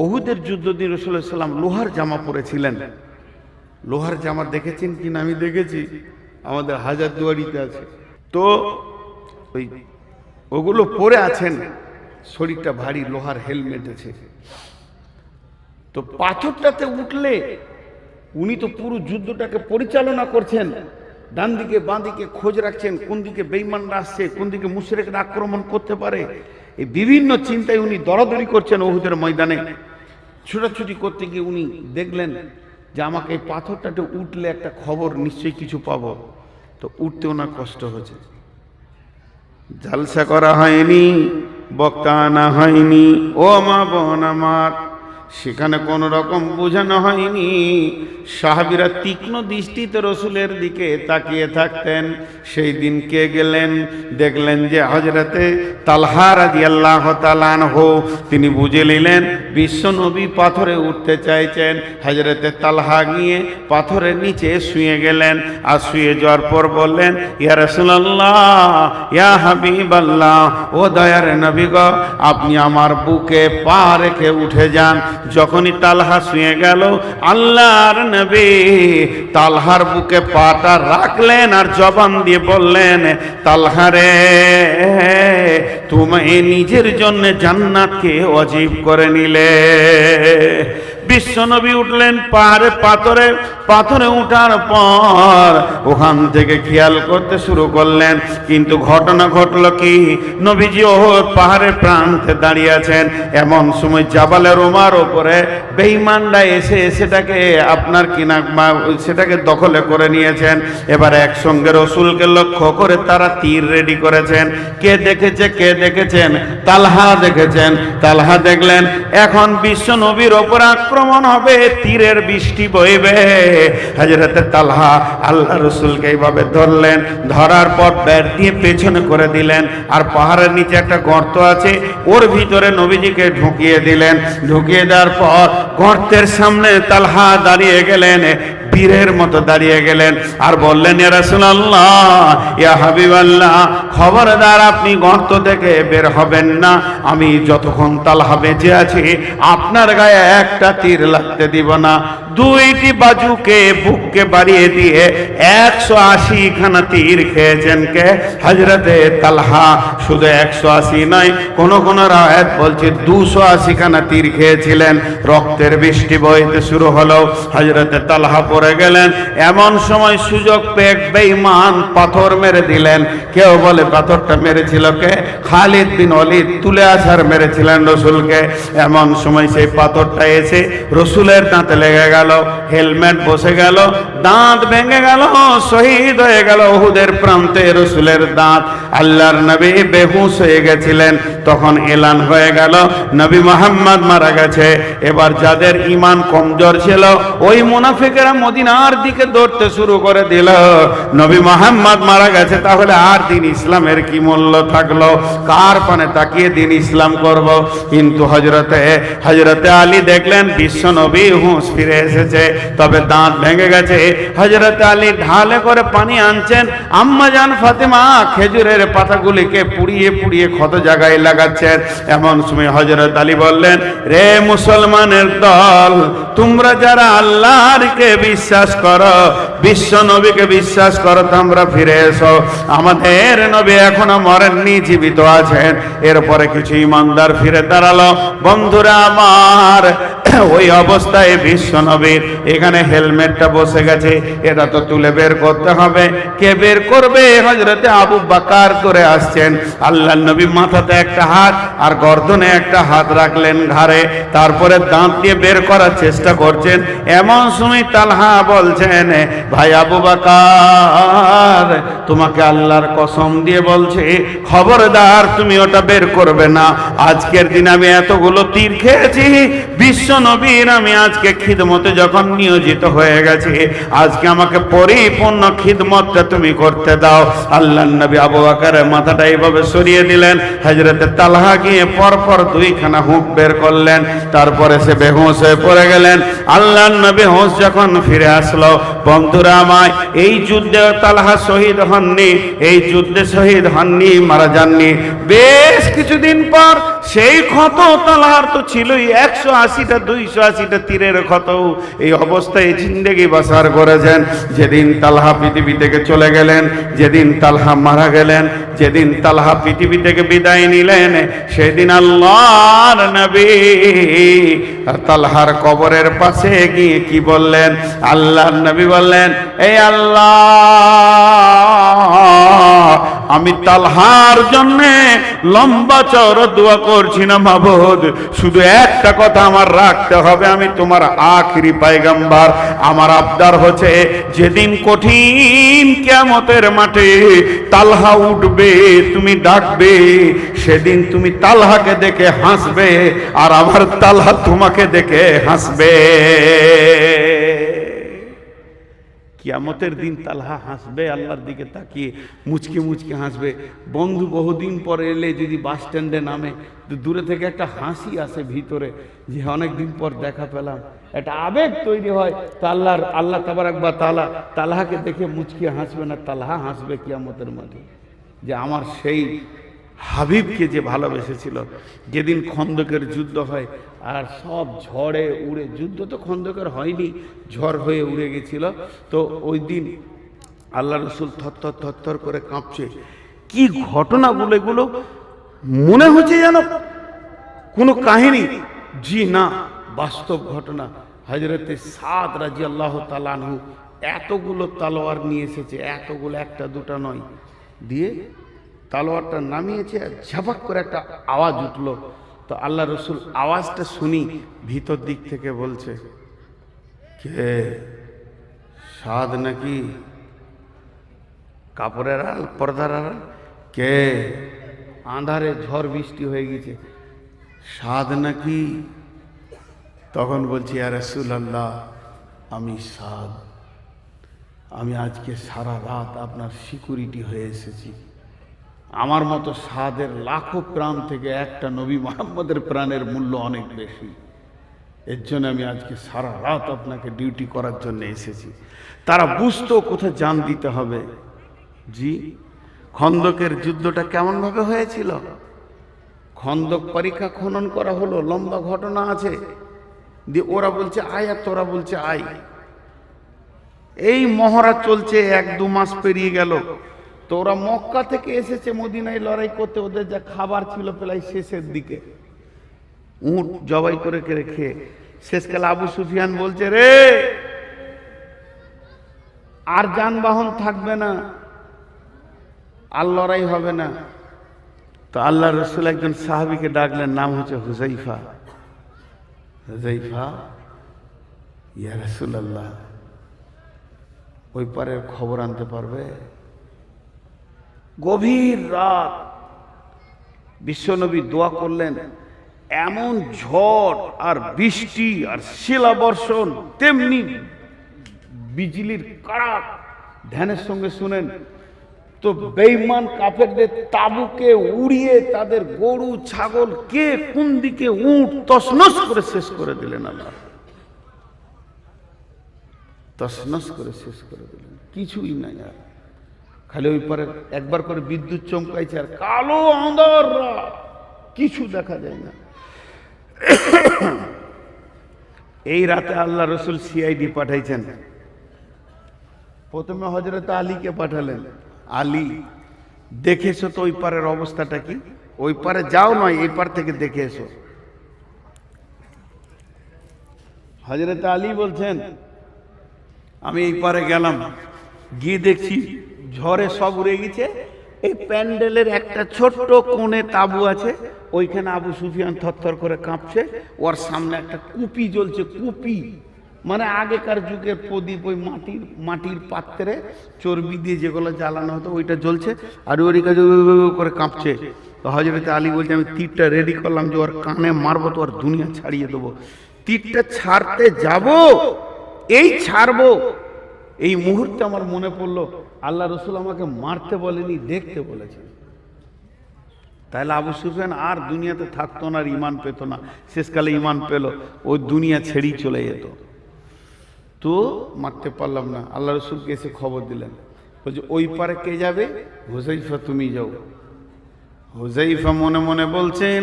ওহুদের যুদ্ধ দিন রসুল্লাহ সাল্লাম লোহার জামা পরেছিলেন। লোহার জামা দেখেছেন কিনা আমি দেখেছি, আমাদের হাজার দুয়ারিতে আছে। তো ওই ওগুলো পরে আছেন, শরীরটা ভারী, লোহার হেলমেট আছে। তো পাথরটাতে উঠলে উনি তো পুরো যুদ্ধটাকে পরিচালনা করছেন। ডান দিকে বাঁ দিকে খোঁজ রাখছেন, কোন দিকে বেইমানরা আসছে, কোন দিকে মুশরেকরা আক্রমণ করতে পারে। এই বিভিন্ন চিন্তায় উনি দরাদরি করছেন ওহুদের ময়দানে। ছোটাছুটি করতে গিয়ে উনি দেখলেন যে আমাকে এই পাথরটাতে উঠলে একটা খবর নিশ্চয়ই কিছু পাবো। তো উঠতে ওনার কষ্ট হয়েছে। জালসা করা হয়নি, বক্তা আনা হয়নি। ও মা বোন আমার সেখানে কোনো রকম বোঝানো হয়নি। সাহাবিরা তীক্ষ্ণ দৃষ্টিতে রসুলের দিকে তাকিয়ে থাকতেন। সেই দিন কে গেলেন? দেখলেন যে হজরতে তালহা রাজি আল্লাহ হো তিনি বুঝে নিলেন বিশ্ব নবী পাথরে উঠতে চাইছেন। হজরতে তালহা গিয়ে পাথরের নিচে শুয়ে গেলেন আর শুয়ে যাওয়ার পর বললেন, ইয়া রসুল্লাহ ইয়া হাবিব আল্লাহ ও দয়ার নবী গো, আপনি আমার বুকে পা রেখে উঠে যান। যখনই তালহা শুয়ে গেল, আল্লাহর নবী তালহার বুকে পাটা রাখলেন আর জবান দিয়ে বললেন তালহারে তুমি নিজের জন্য জান্নাতকে অজীব করে নিলে। বিশ্বনবী উঠলেন পাহাড়ে পাথরে পাথরে উঠার পর ওখান থেকে খেয়াল করতে শুরু করলেন। কিন্তু ঘটনা ঘটলো কি? নবীজি ও পাহাড়ের প্রান্তে দাঁড়িয়ে আছেন। এমন সময় জাবালের রোমার ওপরে বেইমানরা এসে সেটাকে আপনার কিনা বা- সেটাকে দখলে করে নিয়েছেন। এবার একসঙ্গে রসুলকে লক্ষ্য করে তারা তীর রেডি করেছেন। কে দেখেছে? কে দেখেছেন? তালহা দেখেছেন। তালহা দেখলেন, এখন বিশ্ব নবীর ওপর আক্রমণ হবে? তীরের বৃষ্টি বইবে। হাজরতে তালহা আল্লাহ রসুলকে এইভাবে ধরলেন, ধরার পর ব্যাট দিয়ে পেছনে করে দিলেন, আর পাহাড়ের নিচে একটা গর্ত আছে, ওর ভিতরে নবীজিকে ঢুকিয়ে দিলেন। ঢুকিয়ে দেওয়ার পর গর্তের সামনে তালহা দাঁড়িয়ে গেলেন। বীরের মতো দাঁড়িয়ে গেলেন আর বললেন রাসূলুল্লাহ, ইয়া খবরদার আপনি গর্ত থেকে বের হবেন না। আমি যতক্ষণ তালহা বেঁচে আছি, আপনার গায়ে একটা তীর লাগতে দিব না। দুইটি বাজুকে, বুককে বাড়িয়ে দিয়ে একশো আশি খানা তীর খেয়েছেন কে? হজরতে তালহা, শুধু একশো আশি নয়, কোনো কোনো রায়ত বলছে দুশো আশি খানা তীর খেয়েছিলেন। রক্তের বৃষ্টি বইতে শুরু হলো। হজরতে তালহা পড়ে গেলেন। এমন সময় সুযোগ পেয়ে বেঈমান পাথর মেরে দিলেন। কেউ বলে, পাথরটা মেরেছিল কে? খালিদ বিন অলিদ তুলে আসার মেরেছিলেন রসুলকে। এমন সময় সেই পাথরটা এসে রসুলের দাঁতে লেগে গেল, হেলমেট বসে গেল, দাঁত ভেঙে গেল, শহীদ হয়ে গেল ওহুদের প্রান্তে রসুলের দাঁত। আল্লাহর নবী বেহুশ হয়ে গেছিলেন। তখন এলান হয়ে গেল, নবী মোহাম্মদ মারা গেছে। এবার যাদের ইমান কমজোর ছিল, ওই মুনাফিকেরা মদিনার দিকে দৌড়তে শুরু করে দিল। নবী মোহাম্মদ মারা গেছে, তাহলে আর দিন ইসলামের কি মূল্য থাকল? কার পানে তাকিয়ে দিন ইসলাম করব? কিন্তু হজরতে হজরতে আলী দেখলেন বিশ্ব নবী হুঁশ ফিরে এসেছে, তবে দাঁত ভেঙে গেছে। হজরতে আলী ঢালে করে পানি আনছেন। আম্মা জান ফাতেমা খেজুরের পাতাগুলিকে পুড়িয়ে পুড়িয়ে ক্ষত জায়গায় লাগাচ্ছেন। এমন সময় হজরত আলী বললেন, রে মুসলমানের দল, তোমরা যারা আল্লাহরকে বিশ্বাস করো, বিশ্ব নবীকে বিশ্বাস করো, তোমরা ফিরে এসো। আমাদের নবী এখনও মরেননি, জীবিত আছেন। এরপরে কিছু ইমানদার ফিরে দাঁড়াল। বন্ধুরা আমার, ওই অবস্থায় বিশ্ব নবীর এখানে হেলমেটটা বসে গেছে। এটা তো তুলে বের করতে হবে। কে বের করবে? হজরতে আবু বাকার করে আসছেন। আল্লাহ নবী মাথাতে একটা হাত আর গর্দনে একটা হাত রাখলেন ঘাড়ে। তারপরে দাঁত দিয়ে বের করার চেষ্টা করছেন। এমন সময় তালহা বলছেন, ভাই আবু বাকার, তোমাকে আল্লাহর কসম দিয়ে বলছে, খবরদার তুমি ওটা বের করবে না। আজকের দিন আমি এতগুলো তীর খেয়েছি, বিশ্ব নবীর আমি আজকে খিদমতে যখন নিয়োজিত হয়ে গেছে, আজকে আমাকে পরিপূর্ণ খিদমতটা তুমি করতে দাও। আল্লাহ নবী আবু বাকারের মাথাটা এইভাবে সরিয়ে দিলেন হজরতে তালহা গিয়ে পরপর দুইখানা হুঁক বের করলেন, তারপরে সে বেহুশ হয়ে পড়ে গেলেন। আল্লাহ নবী হোস যখন ফিরে আসলো। বন্ধুরা আমায়, এই যুদ্ধে তালহা শহীদ হননি, এই যুদ্ধে শহীদ হননি, মারা যাননি। বেশ কিছুদিন পর সেই ক্ষত তালহার তো ছিলই, একশো আশিটা, দুইশো আশিটা তীরের ক্ষত। এই অবস্থায় জিন্দেগি বাসার করেছেন। যেদিন তালহা পৃথিবী থেকে চলে গেলেন, যেদিন তালহা মারা গেলেন, যেদিন তালহা পৃথিবী থেকে বিদায় নিলেন, সেদিন আল্লাহর নবী তালহার কবরের পাশে গিয়ে কি বললেন? আল্লাহর নবী বললেন এই আল্লাহ, আমি তালহার জন্যে লম্বা চওড়া দোয়া করছি না মাবুদ। শুধু একটা কথা আমার রাখতে হবে, আমি তোমার আখরি পায়গাম্বার। আমার আবদার হচ্ছে, যেদিন কঠিন কেমতের মাঠে তালহা উঠবে, তুমি ডাকবে, সেদিন তুমি তালহাকে দেখে হাসবে, আর আমার তালহা তোমাকে দেখে হাসবে। কিয়ামতের দিন তালহা হাসবে, আল্লাহর দিকে তাকিয়ে মুচকে মুচকে হাসবে। বন্ধু, বহুদিন পরে এলে যদি বাস স্ট্যান্ডে নামে, তো দূরে থেকে একটা হাসি আসে ভিতরে, যে অনেক দিন পর দেখা পেলাম। একটা আবেগ তৈরি হয়, তা আল্লাহর, আল্লাহ তাবার একবার তালা তালহাকে দেখে মুচকে হাসবে না তালহা হাসবে কিয়ামতের মাঠে। যে আমার সেই হাবিবকে যে ভালোবেসেছিল, যেদিন খন্দকের যুদ্ধ হয়, আর সব ঝড়ে উড়ে, যুদ্ধ তো খন্দকের হয়নি, ঝড় হয়ে উড়ে গেছিল, তো ওই দিন আল্লাহ রসুল থরথর থরথর করে কাঁপছে। কি ঘটনাগুলো এগুলো? মনে হচ্ছে যেন কোনো কাহিনী। জি না, বাস্তব ঘটনা। হজরতে সাদ রাজি আল্লাহ তালানহু এতগুলো তালোয়ার নিয়ে এসেছে, এতগুলো একটা দুটা নয়। দিয়ে তালোয়ারটা নামিয়েছে আর ঝাপাক করে একটা আওয়াজ উঠল। তো আল্লাহ রসুল আওয়াজটা শুনি ভিতর দিক থেকে বলছে, কে? সাদ নাকি কাপড়ের আল পর্দার আড়াল? কে? আঁধারে ঝড় বৃষ্টি হয়ে গেছে। সাদ নাকি? তখন বলছি আর রসুল আল্লাহ আমি সাদ আমি আজকে সারা রাত আপনার সিকিউরিটি হয়ে এসেছি। আমার মতো সাদের লাখো প্রাণ থেকে একটা নবী মোহাম্মদের প্রাণের মূল্য অনেক বেশি। এর জন্য আমি আজকে সারা রাত আপনাকে ডিউটি করার জন্য এসেছি। তারা বুঝতো কোথায় জান দিতে হবে। জি, খন্দকের যুদ্ধটা কেমনভাবে হয়েছিল? খন্দক পরীক্ষা খনন করা হলো, লম্বা ঘটনা আছে। দিয়ে ওরা বলছে, আয় আর তোরা বলছে, আয়। এই মহড়া চলছে এক দু মাস পেরিয়ে গেল। তো ওরা মক্কা থেকে এসেছে মদিনায় লড়াই করতে, ওদের যা খাবার ছিল প্রায় শেষের দিকে। উঁট জবাই করে করে খেয়ে, শেষকালে আবু সুফিয়ান বলছে, রে, আর যানবাহন থাকবে না, আর লড়াই হবে না। তো আল্লাহ রসুল একজন সাহাবিকে ডাকলেন, নাম হচ্ছে হুজাইফা। হুজাইফা, ইয়া রসুল আল্লাহ ওই পারের খবর আনতে পারবে? গভীর রাত। বিশ্বনবী দোয়া করলেন, এমন ঝড় আর বৃষ্টি আর শিলাবর্ষণ তেমনি বিজলির কাড়াক ধ্যানের সঙ্গে শুনেন, তো বেইমান কাফেরদের তাবুকে উড়িয়ে তাদের গরু, ছাগল কে কোন দিকে উঠ তসনস করে শেষ করে দিলেন আল্লাহ? তসনস করে শেষ করে দিলেন। কিছুই নাই আর। খালি ওই পরে একবার করে বিদ্যুৎ চমকাইছে আর কালো আঁধার কিছু দেখা যায় না। এই রাতে আল্লাহ রসুল সিআইডি পাঠাইছেন। প্রথমে হজরত আলীকে পাঠালেন। আলী, দেখেছ তো ওই পারের অবস্থাটা কি? ওই পারে যাও নয়, এই পার থেকে দেখে এসো। হজরত আলী বলছেন, আমি এই পারে গেলাম। গিয়ে দেখছি ঝড়ে সব উড়ে গেছে। এই প্যান্ডেলের একটা ছোট্ট কোণে তাবু আছে। ওইখানে আবু সুফিয়ান থরথর করে কাঁপছে। ওর সামনে একটা কুপি জ্বলছে, কুপি। মানে আগেকার যুগের প্রদীপ ওই মাটির মাটির পাত্রে চর্বি দিয়ে যেগুলো জ্বালানো হতো, ওইটা জ্বলছে। আর ওর কাছে করে কাঁপছে। তো হজরত আলী বলছে, আমি তীরটা রেডি করলাম যে ওর কানে মারবো তো ওর দুনিয়া ছাড়িয়ে দেবো। তীরটা ছাড়তে যাব, এই ছাড়বো। এই মুহূর্তে আমার মনে পড়ল, আল্লাহ রসুল আমাকে মারতে বলেনি, দেখতে বলেছেন তাহলে আবু সুফিয়ান আর দুনিয়াতে থাকতো না আর ইমান পেত না। শেষকালে ইমান পেল, ওই দুনিয়া ছেড়েই চলে যেত। তো মারতে পারলাম না। আল্লাহ রসুলকে এসে খবর দিলেন। বলছে, ওই পারে কে যাবে? হুজাইফা, তুমি যাও। হুজাইফা মনে মনে বলছেন,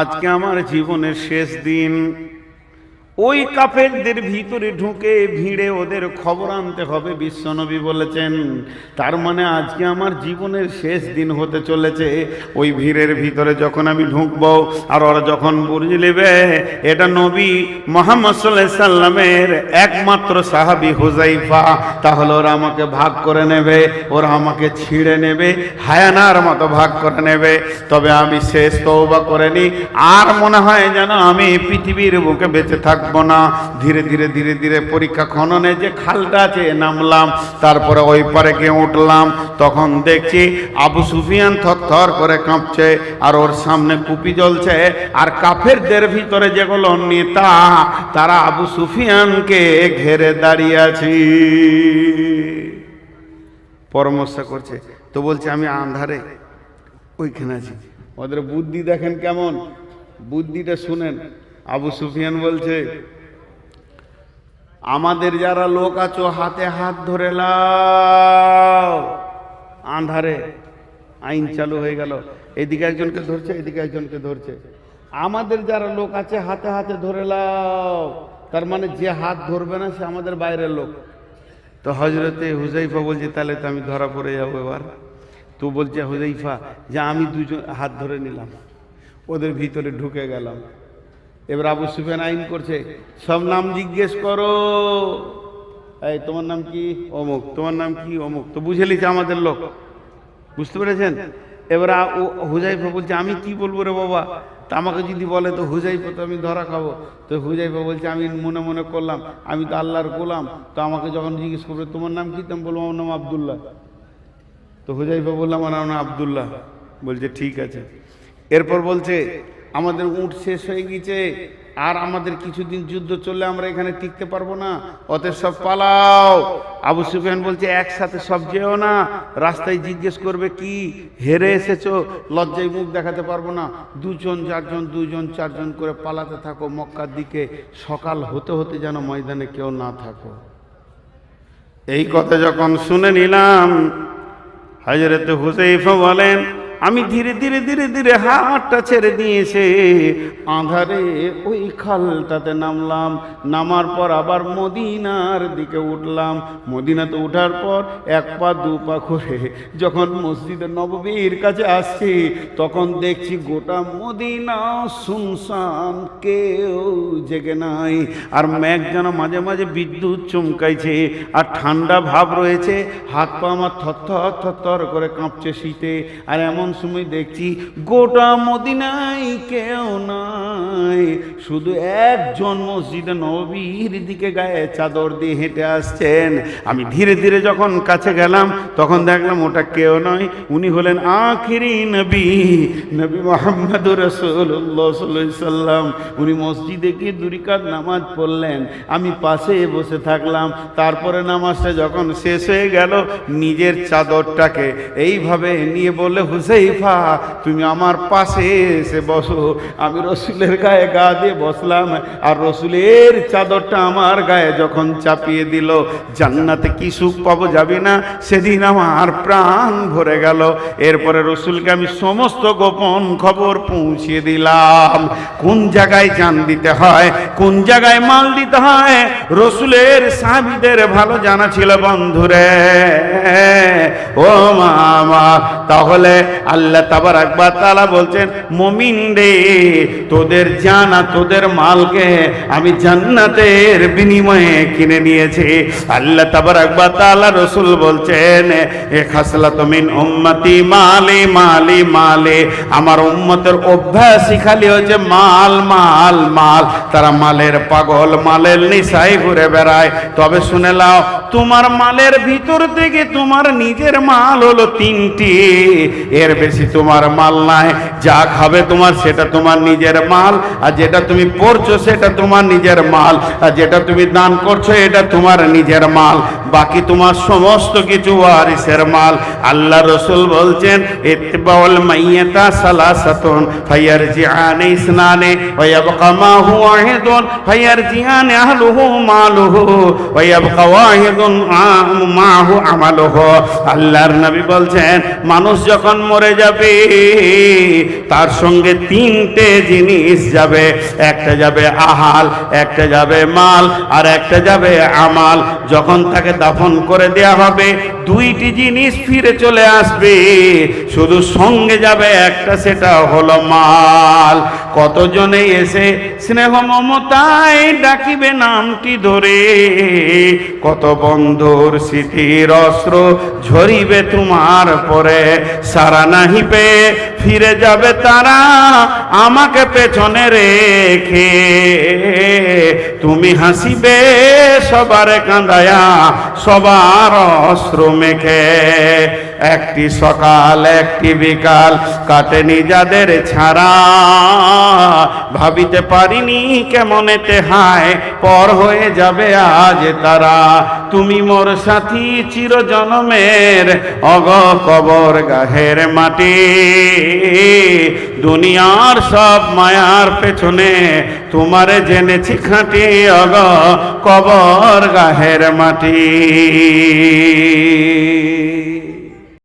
আজকে আমার জীবনের শেষ দিন। ওই কাফেরদের ভিতরে ঢুকে ভিড়ে ওদের খবর আনতে হবে, বিশ্বনবী বলেছেন। তার মানে আজকে আমার জীবনের শেষ দিন হতে চলেছে। ওই ভিড়ের ভিতরে যখন আমি ঢুকবো, আর ওরা যখন বুঝে নেবে, এটা নবী মোহাম্মদ সাল্লাহ সাল্লামের একমাত্র সাহাবি হুজাইফা তাহলে ওরা আমাকে ভাগ করে নেবে, ওরা আমাকে ছিঁড়ে নেবে, হায়ানার মতো ভাগ করে নেবে। তবে আমি শেষ তৌবা করে নি আর মনে হয় যেন আমি পৃথিবীর বুকে বেঁচে থাকব। না। ধীরে ধীরে ধীরে ধীরে পরীক্ষা খননে যে খালটা আছে, নামলাম। তারপরে ওই পারে গিয়ে উঠলাম। তখন দেখছি আবু সুফিয়ান থর করে কাঁপছে আর ওর সামনে কুপি জ্বলছে। আর কাফেরদের ভিতরে যেগুলো নেতা, তারা আবু সুফিয়ানকে ঘেরে দাঁড়িয়ে আছে। পরামর্শ করছে। তো বলছে, আমি আন্ধারে। ওইখানে আছি। ওদের বুদ্ধি দেখেন কেমন? বুদ্ধিটা শুনেন। আবু সুফিয়ান বলছে, আমাদের যারা লোক আছো, হাতে হাত ধরে লাও। আন্ধারে আইন চালু হয়ে গেল। এদিকে একজনকে ধরছে, এদিকে একজনকে ধরছে। আমাদের যারা লোক আছে, হাতে হাতে ধরে লাও। তার মানে যে হাত ধরবে না, সে আমাদের বাইরের লোক। তো হজরতে হুজাইফা বলছে, তাহলে তো আমি ধরা পড়ে যাব এবার। তো বলছে হুজাইফা যে আমি দুজন, হাত ধরে নিলাম। ওদের ভিতরে ঢুকে গেলাম। এবার আবু সুফেন আইন করছে। সব নাম জিজ্ঞেস করো। এই, তোমার নাম কি? অমুক। তোমার নাম কি? অমুক। তো বুঝে লিছে আমাদের লোক। বুঝতে পেরেছেন? এবার ও হুজাইফা বলছে, আমি কি বলব রে বাবা? তা আমাকে যদি বলে, তো হুজাইফা, তো আমি ধরা খাব। তো হুজাইফা বলছে, আমি মনে মনে করলাম, আমি তো আল্লাহর গোলাম। তো আমাকে যখন জিজ্ঞেস করবে, তোমার নাম কি? তো আমি বলব আমার নাম আবদুল্লাহ। তো হুজাইফা বললাম আমার নাম আবদুল্লাহ। বলছে, ঠিক আছে। এরপর বলছে আমাদের উঠ শেষ হয়ে গেছে আর আমাদের কিছুদিন যুদ্ধ চললে আমরা এখানে টিকতে পারব না। অতএব সব পালাও। আবু সুফিয়ান বলছে, একসাথে সব যেও না। রাস্তায় জিজ্ঞেস করবে কি? হেরে এসেছ? লজ্জায় মুখ দেখাতে পারব না। দুজন, চারজন দুজন, চারজন করে পালাতে থাকো মক্কার দিকে। সকাল হতে হতে যেন ময়দানে কেউ না থাকো। এই কথা যখন শুনে নিলাম, হাজরত হুসেফা বলেন আমি ধীরে ধীরে ধীরে ধীরে হাতটা ছেড়ে দিয়েছে। আধারে ওই খালটাতে নামলাম, নামার পর আবার মদিনার দিকে উঠলাম। মদিনাতে ওঠার পর এক পা, দু পা করে যখন মসজিদে নববীর কাছে আসছি, তখন দেখছি গোটা মদিনা শুনশান, কেউ জেগে নাই। আর মেঘ যেন মাঝে মাঝে বিদ্যুৎ চমকাইছে, আর ঠান্ডা ভাব রয়েছে। হাত পা আমার থরথর থরথর করে কাঁপছে শীতে। আর এমন সময় দেখছি, গোটা মদিনায় কেউ নাই। শুধু একজন মসজিদে নবীর দিকে গায়ে চাদর দিয়ে হেঁটে আসছেন। আমি ধীরে ধীরে যখন কাছে গেলাম, তখন দেখলাম ওটা কেউ নয়। উনি হলেন আখিরি নবী নবী মোহাম্মদ রসুল্লাহ সাল্লাম। উনি মসজিদে গিয়ে দুরিকাত নামাজ পড়লেন। আমি পাশে বসে থাকলাম। তারপরে নামাজটা যখন শেষ হয়ে গেল, নিজের চাদরটাকে এইভাবে নিয়ে বললে হুসেইফা তুমি আমার পাশে এসে বসো। আমি রসুলের গায়ে গা দিয়ে বসলাম আর রসুলের চাদরটা আমার গায়ে যখন চাপিয়ে দিল, জান্নাতে কি সুখ পাবো যাবে না? সেদিন আমার প্রাণ ভরে গেল। এরপরে রসুলকে আমি সমস্ত গোপন খবর পৌঁছিয়ে দিলাম। কোন জায়গায় জান দিতে হয়, কোন জায়গায় মাল দিতে হয়, রসুলের সাহাবিদের ভালো জানা ছিল বন্ধুরে। ও মামা, তাহলে আল্লাহ তাবার একবার তালা বলছেন, মমিন রে, তোদের জানা তোদের মালকে আমি জান্নাতের বিনিময়ে কিনে নিয়েছি। আল্লাহ তাবার একবার তালা রসুল বলছেন, এ খাসলা তুমিন উম্মতি মালে মালে মালে। আমার উম্মতের অভ্যাসই খালি হচ্ছে মাল মাল মাল। তারা মালের পাগল, মালের নিশাই ঘুরে বেড়ায়। তবে শুনে লাও তোমার মালের ভিতর থেকে তোমার নিজের মাল হলো তিনটি। এর বেশি তোমার মাল নাই। যা খাবে তোমার, সেটা তোমার নিজের মাল। আর যেটা তুমি পড়ছো সেটা তোমার নিজের মাল। আর যেটা তুমি দান করছ, এটা তোমার নিজের মাল। বাকি তোমার সমস্ত কিছু ওয়ারিসের মাল। আল্লাহ রসুল বলছেন, ইত্তিবাউল মাইয়াতা সালাসাতুন ইসনানে মা হুয়া আহলুহু মালুহু ওয়াহিদুন আমালুহু। আল্লাহর নবী বলছেন, মানুষ যখন মরে যাবে। তার সঙ্গে তিনটে জিনিস যাবে। একটা যাবে আহাল, একটা যাবে মাল, আর একটা যাবে আমাল। যখন তাকে দাফন করে দেয়া হবে, দুইটি জিনিস ফিরে চলে আসবে। শুধু সঙ্গে যাবে, একটা সেটা হলো মাল। কতজনে এসে স্নেহ মমতায় ডাকিবে নামটি ধরে? কত বন্ধুর স্মৃতির অস্ত্র ঝরিবে তোমার পরে? সারা নাহি নাহিবে ফিরে যাবে তারা আমাকে পেছনে রেখে। তুমি হাসিবে, সবার কাঁদায়া সবার অস্ত্র মেখে। একটি সকাল, একটি বিকাল কাটেনি যাদের ছাড়া। ভাবিতে পারিনি কেমনেতে হায়, পর হয়ে যাবে আজ তারা। তুমি মোর সাথী চির জনমের অগ কবর গাহের মাটি। দুনিয়ার সব মায়ার পেছনে তোমারে জেনেছি খাঁটি অগ কবর গাহের মাটি।